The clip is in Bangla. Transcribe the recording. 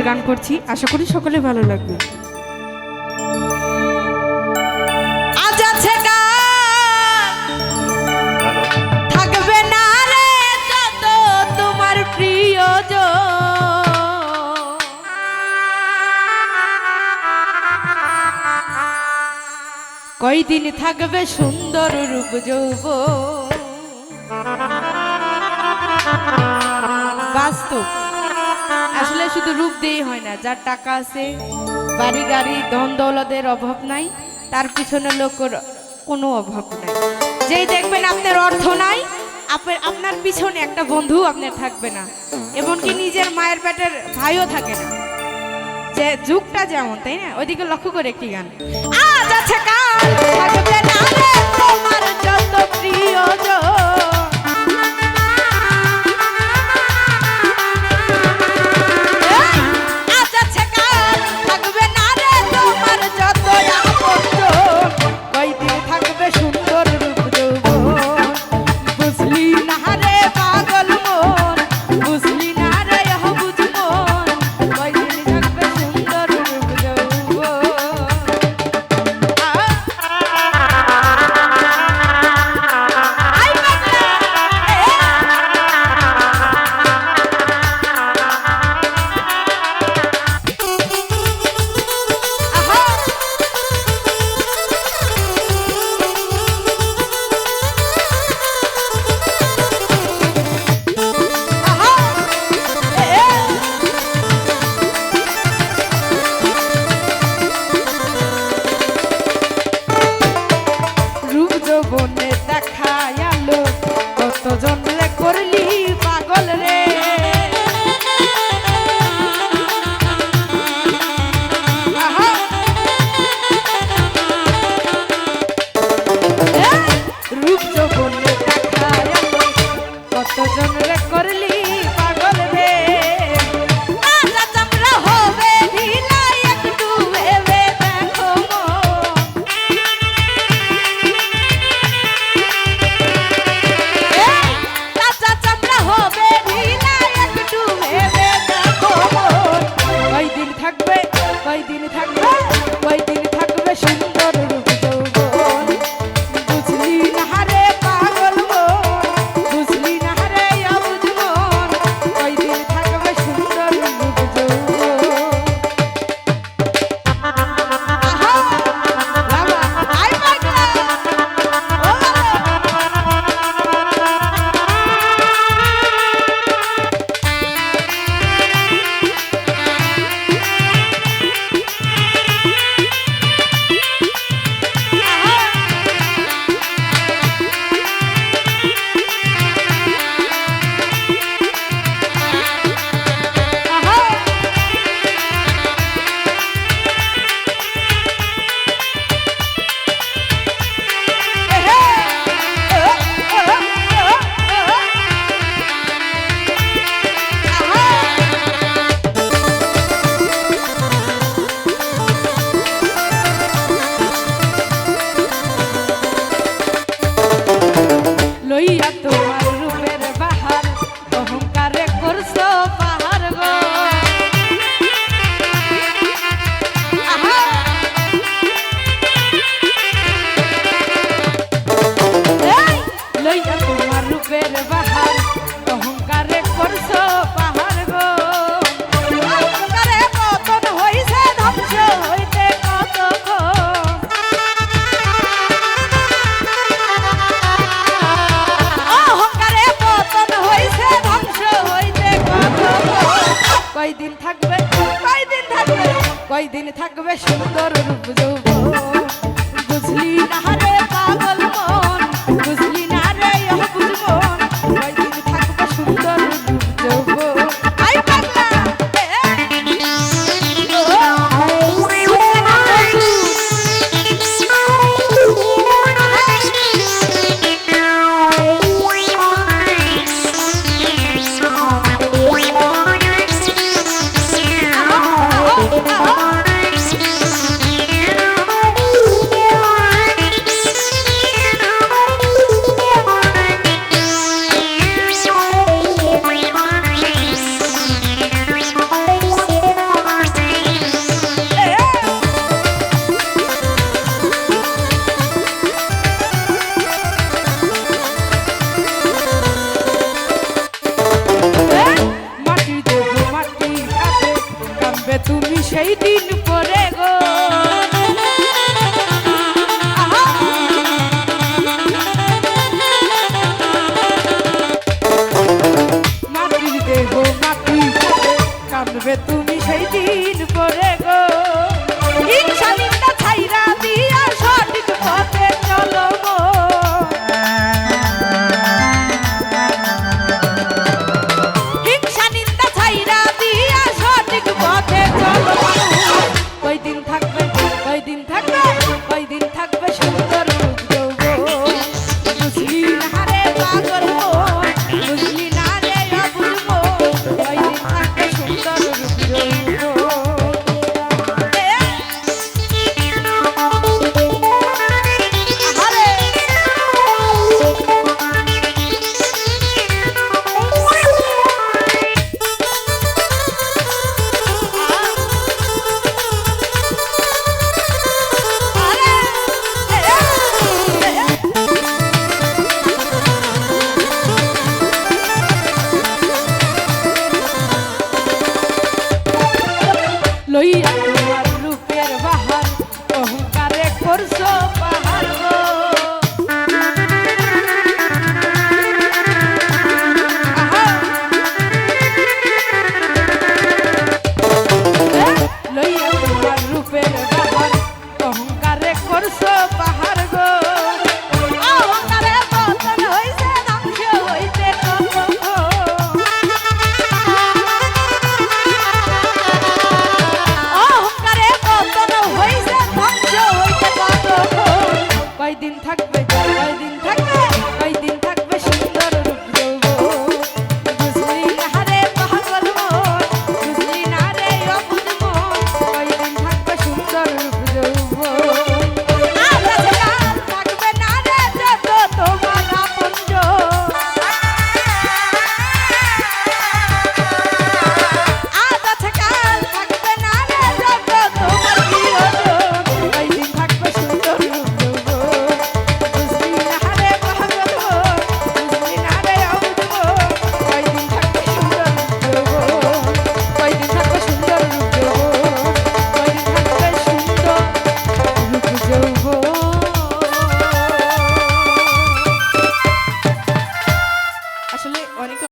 মনের গান করছি। আশা করি সকলে ভালো লাগবে। কয়দিন থাকবে সুন্দর রূপ যৌব বাস্তব। আসলে শুধু রূপ দিয়েই হয় না, যার টাকা আছে, বাড়ি গাড়ি, ধন দৌলতের অভাব নাই, তার পিছনে লোকের কোনো অভাব নাই। যেই দেখবেন আপনার অর্থ নাই, আপে- আপনার পিছনে একটা বন্ধু আপনার থাকবে না। এমনকি নিজের মায়ের পেটের ভাইও থাকে না। যে যুগটা যেমন, তাই না? ওইদিকে লক্ষ্য করে একটি গান। আজ আছে কাল, থাকবে করলি পাগল রে। রূপ যৌবনে দেখায়ালো কত জন্মে করলি থাকবে সুন্দর রূপ যৌবন। সেই দিন পরে গো। মাটির দেহ মাটি কাঁদবে তুমি সেই দিন lo